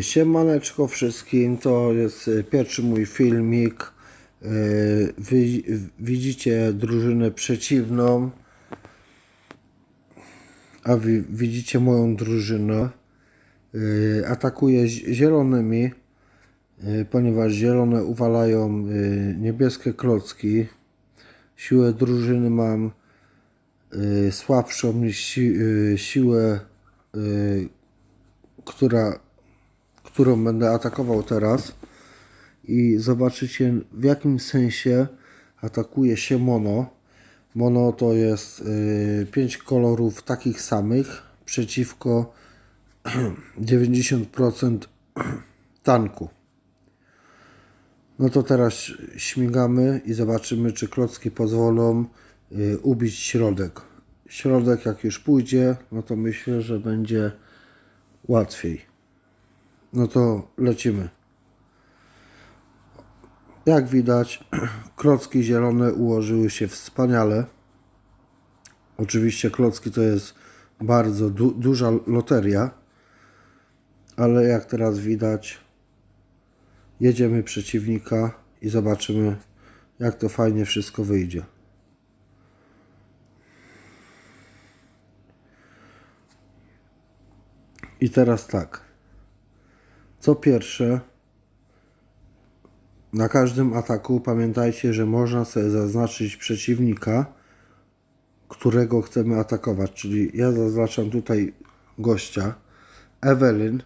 Siemaneczko wszystkim, to jest e, pierwszy mój filmik. E, Wy widzicie drużynę przeciwną, a widzicie moją drużynę. Atakuję zi- zielonymi, ponieważ zielone uwalają niebieskie klocki. Siłę drużyny mam słabszą niż si siłę, która którą będę atakował teraz i zobaczycie w jakim sensie atakuje się mono. Mono to jest 5 kolorów takich samych przeciwko 90% tanku. No to teraz śmigamy i zobaczymy, czy klocki pozwolą y, ubić środek. Środek jak już pójdzie, no to myślę, że będzie łatwiej. No to lecimy. Jak widać, klocki zielone ułożyły się wspaniale. Oczywiście klocki to jest bardzo du duża loteria, ale jak teraz widać, jedziemy przeciwnika i zobaczymy, jak to fajnie wszystko wyjdzie. I teraz tak. Co pierwsze, na każdym ataku pamiętajcie, że można sobie zaznaczyć przeciwnika, którego chcemy atakować. Czyli ja zaznaczam tutaj gościa, Evelyn,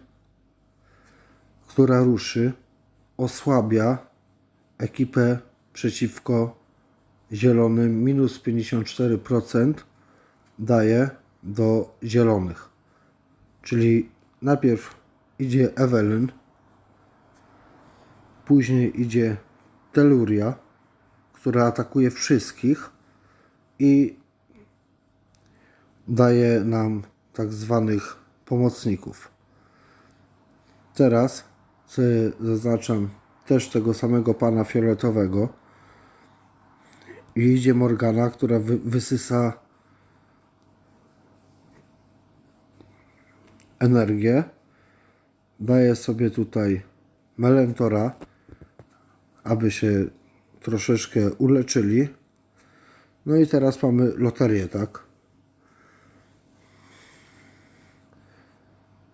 która ruszy, osłabia ekipę przeciwko zielonym. Minus 54% daje do zielonych. Czyli najpierw idzie Evelyn, później idzie Teluria, która atakuje wszystkich i daje nam tak zwanych pomocników. Teraz zaznaczam też tego samego pana fioletowego i idzie Morgana, która wy, wysysa energię daję sobie tutaj melentora, aby się troszeczkę uleczyli. No i teraz mamy loterię, tak?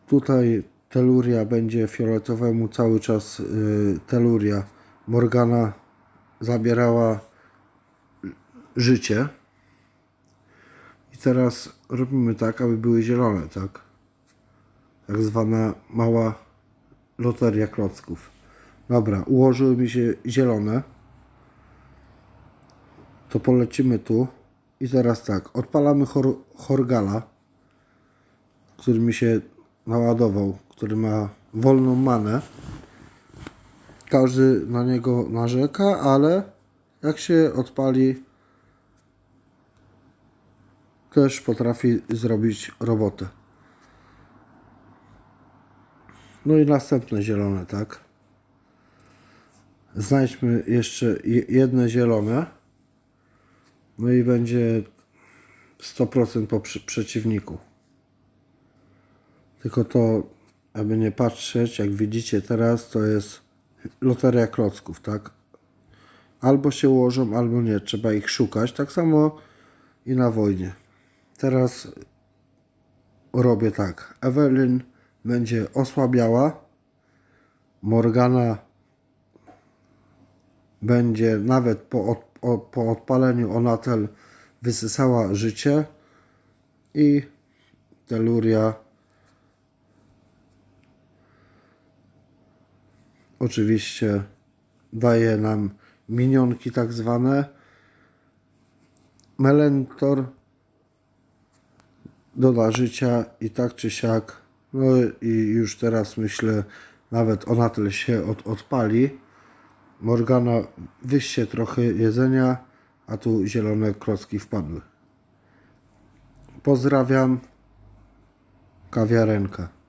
Tutaj teluria będzie fioletowemu cały czas y, teluria. Morgana zabierała życie. I teraz robimy tak, aby były zielone, tak? Tak zwana mała loteria klocków. Dobra, ułożyły mi się zielone. To polecimy tu. I teraz tak, odpalamy hor Horgala, który mi się naładował, który ma wolną manę. Każdy na niego narzeka, ale jak się odpali, też potrafi zrobić robotę. No i następne zielone, tak? Znajdźmy jeszcze je- jedne zielone. No i będzie 100% po przeciwniku. Tylko to, aby nie patrzeć, jak widzicie teraz, to jest loteria klocków, tak? Albo się ułożą, albo nie. Trzeba ich szukać. Tak samo i na wojnie. Teraz robię tak. Evelyn będzie osłabiała. Morgana będzie nawet po, od, o, po odpaleniu Onatel wysysała życie i Teluria oczywiście daje nam minionki tak zwane. Melentor doda życia i tak czy siak. No i już teraz myślę, nawet Onatel się od, odpali. Morgana wyście trochę jedzenia, a tu zielone klocki wpadły. Pozdrawiam. Kawiarenka.